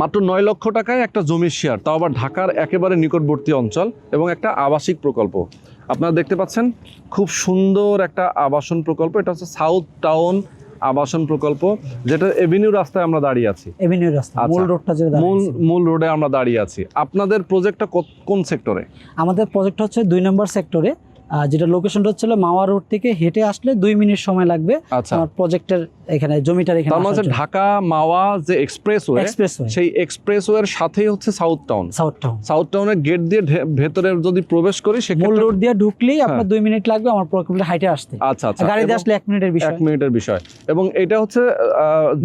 মাত্র নয় লক্ষ টাকায় একটা জমির শেয়ার তাও আবার ঢাকার একেবারে নিকটবর্তী অঞ্চল এবং একটা আবাসিক প্রকল্প। আপনারা দেখতে পাচ্ছেন খুব সুন্দর একটা আবাসন প্রকল্প। এটা হচ্ছে সাউথ টাউন আবাসন প্রকল্প যেটা এভিনিউ রাস্তায় আমরা দাঁড়িয়ে আছি। এভিনিউ রাস্তা আচ্ছা। মূল রোডটা মূল মূল রোডে আমরা দাঁড়িয়ে আছি। আপনাদের প্রজেক্টটা কোন সেক্টরে আমাদের প্রজেক্ট হচ্ছে দুই নম্বর সেক্টরে যেটা লোকেশনটা হচ্ছে মাওয়া রোড থেকে হেঁটে আসলে দুই মিনিট সময় লাগবে আচ্ছা। আমার প্রজেক্টের এখানে জমিটার এখানে তার মানে ঢাকা মাওয়া যে এক্সপ্রেসওয়ে এক্সপ্রেসওয়ে সেই এক্সপ্রেসওয়ের সাথেই হচ্ছে south town south town south টাউনের গেট দিয়ে ভেতরে যদি প্রবেশ করি মূল রোড দিয়ে ঢুকলেই আপনার হ্যাঁ। দুই মিনিট লাগবে আমার প্রকল্পের হাইটে আসতে। আচ্ছা আচ্ছা। গাড়ি দিয়ে আসলে এক মিনিটের বিষয়। এক মিনিটের বিষয়। এবং এটা হচ্ছে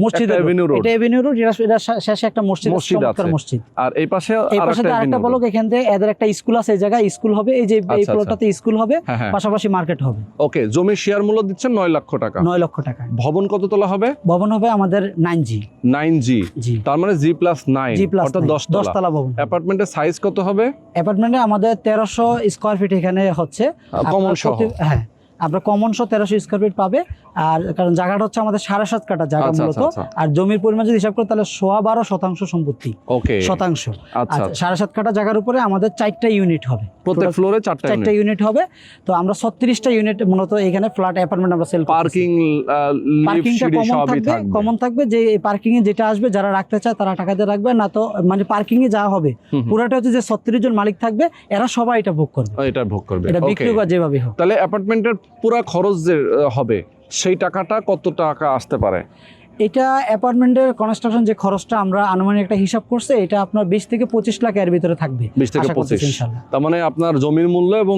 মসজিদ এভিনিউ রোড এটা এভিনিউ রোড এটা শেষে একটা মসজিদ মসজিদ আছে। মসজিদ। আর এই পাশে এই আর পাশে একটা আরেকটা বলক এখান থেকে এদের একটা স্কুল আছে এই জায়গায় স্কুল হবে এই যে এই আচ্ছা, প্লটটাতে স্কুল হবে হ্যাঁ হ্যাঁ। পাশাপাশি মার্কেট হবে। ওকে জমির শেয়ার মূল্য দিচ্ছেন নয় লক্ষ টাকা। নয় লক্ষ টাকা। ভবন কত তোলা হবে? ভবন হবে আমাদের নাইন জি নাইন জি জি। তার মানে G plus nine G plus দশ দশ তলা ভবন। অ্যাপার্টমেন্টের সাইজ কত হবে? অ্যাপার্টমেন্টে আমাদের তেরোশো স্কোয়ার ফিট এখানে হচ্ছে। কমন সহ। হ্যাঁ আপনার কমন শো তেরোশো স্কোয়ার ফিট পাবে। আর কারণ জায়গাটা হচ্ছে আমাদের সাড়ে সাত কাটা জায়গা আচ্ছা, মূলত। আচ্ছা, আচ্ছা। আর জমির পরিমাণ যদি হিসাব করে তাহলে সোয়া বারো শতাংশ সম্পত্তি। শতাংশ। সাড়ে সাত কাটা জায়গার উপরে আমাদের চারটা ইউনিট হবে। প্রত্যেক ফ্লোরে চারটা চারটা ইউনিট হবে। তো আমরা ছত্রিশটা ইউনিট মূলত এখানে ফ্ল্যাট অ্যাপার্টমেন্ট আমরা সেল পার্কিং পার্কিংটা কমন থাকবে থাকবে। কমন থাকবে যে পার্কিং এ যেটা আসবে যারা রাখতে চায় তারা টাকা দিয়ে রাখবে না তো মানে পার্কিং এ যা হবে। পুরাটা হচ্ছে যে ছত্রিশ জন মালিক থাকবে এরা সবাই এটা ভোগ করবে। এটা ভোগ করবে। এটা বিক্রি যেভাবে হোক। তাহলে অ্যাপার্টমেন্টের পুরো খরচ যে হবে সেই টাকাটা কত টাকা আসতে পারে? এটা অ্যাপার্টমেন্টের কনস্ট্রাকশন যে খরচটা আমরা আনুমানিক একটা হিসাব করছে এটা আপনার বিশ থেকে পঁচিশ লাখ এর ভিতরে থাকবে বিশ থেকে পঁচিশ। তার মানে আপনার জমির মূল্য এবং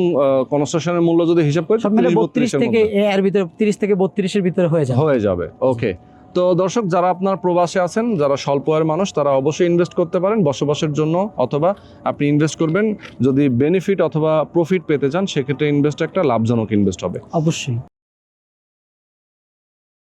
কনস্ট্রাকশনের মূল্য যদি হিসাব করি সব মিলে বত্রিশ থেকে এর ভিতরে তিরিশ থেকে বত্রিশের ভিতরে হয়ে যাবে। হয়ে যাবে ওকে। তো দর্শক, যারা আপনার প্রবাসে আছেন, যারা স্বল্প আয়ের মানুষ, তারা অবশ্যই ইনভেস্ট করতে পারেন বসবাসের জন্য, অথবা আপনি ইনভেস্ট করবেন যদি বেনিফিট অথবা প্রফিট পেতে চান, সেক্ষেত্রে ইনভেস্ট একটা লাভজনক ইনভেস্ট হবে। অবশ্যই।